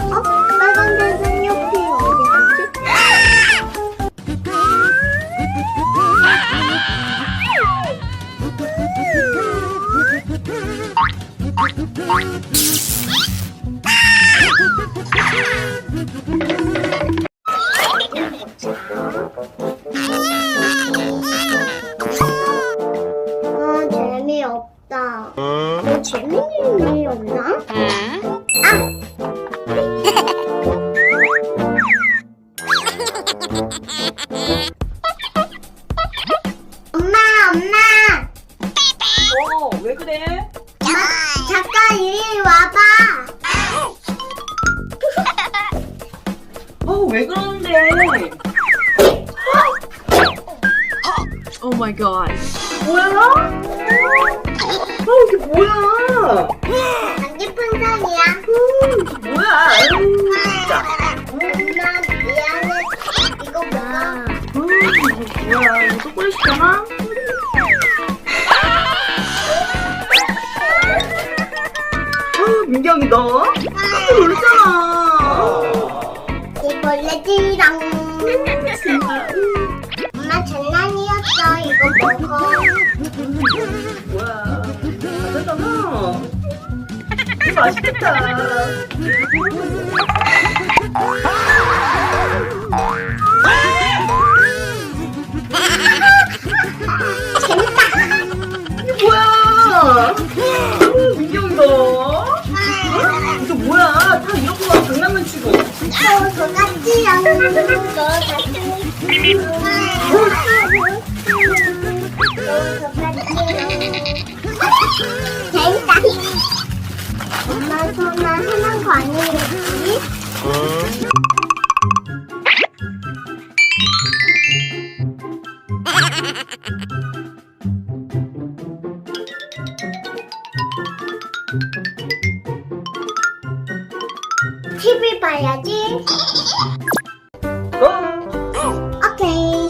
어? 빨간 데는 옆에 어디 갔지? 엄마, 엄마, 어, 왜 그래? 자, 잠깐 이리 와봐. 어, 왜 그러는데? Oh my god. 뭐야? 어, 이게 뭐야? 안기 풍선이야. 음, 뭐야? 아유, 진짜. 뭐야? 이거 초콜릿이잖아? 아, 민경이 너? 깜짝 놀랐잖아. 이벌레지랑. 엄마 장난이었어. 이거 먹어. 뭐야? 맞았잖아. 이거 맛있겠다. 저같지랑 너 재밌다. TV 봐야지. 고! 오케이.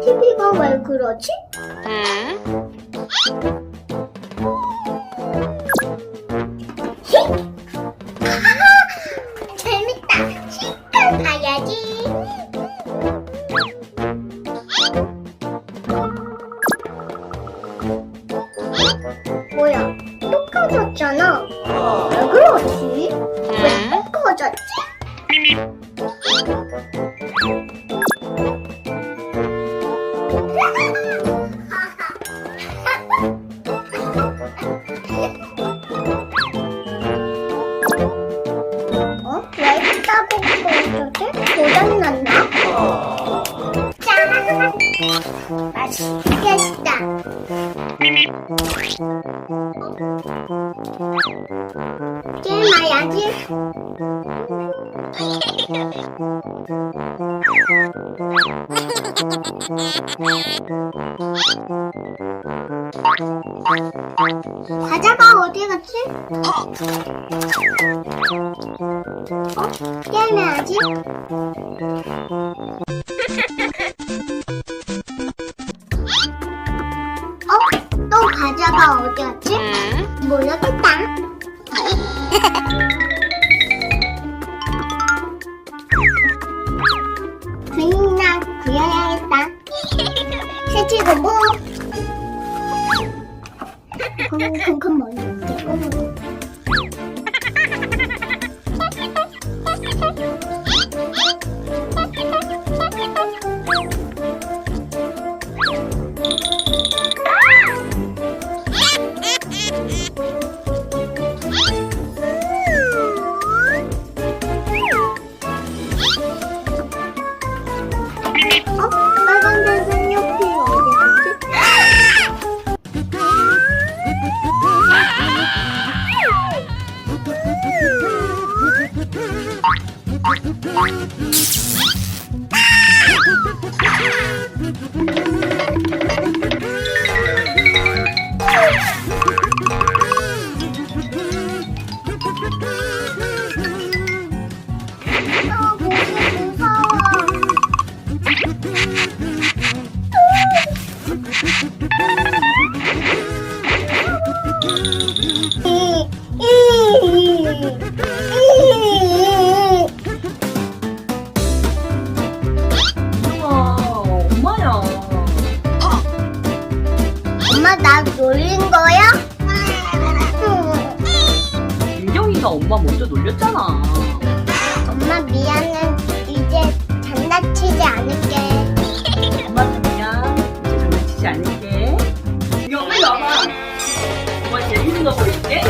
TV가 왜 그러지? 아하! 재밌다. 시간 봐야지. 맛있겠다. 게임 해야지. 과자가 어디 갔지? 어? 게임 해야지. 모르겠다. 괜히나 구해야겠다. 새치고무. 콩콩콩 뭐였지? Ah! 놀린 거야? 민경이가 엄마 먼저 놀렸잖아. 엄마 미안해. 이제 장난치지 않을게. 엄마도 미안. 이제 장난치지 않을게. 민경 빨리 와봐. 정말 재밌는 거 보여줄게.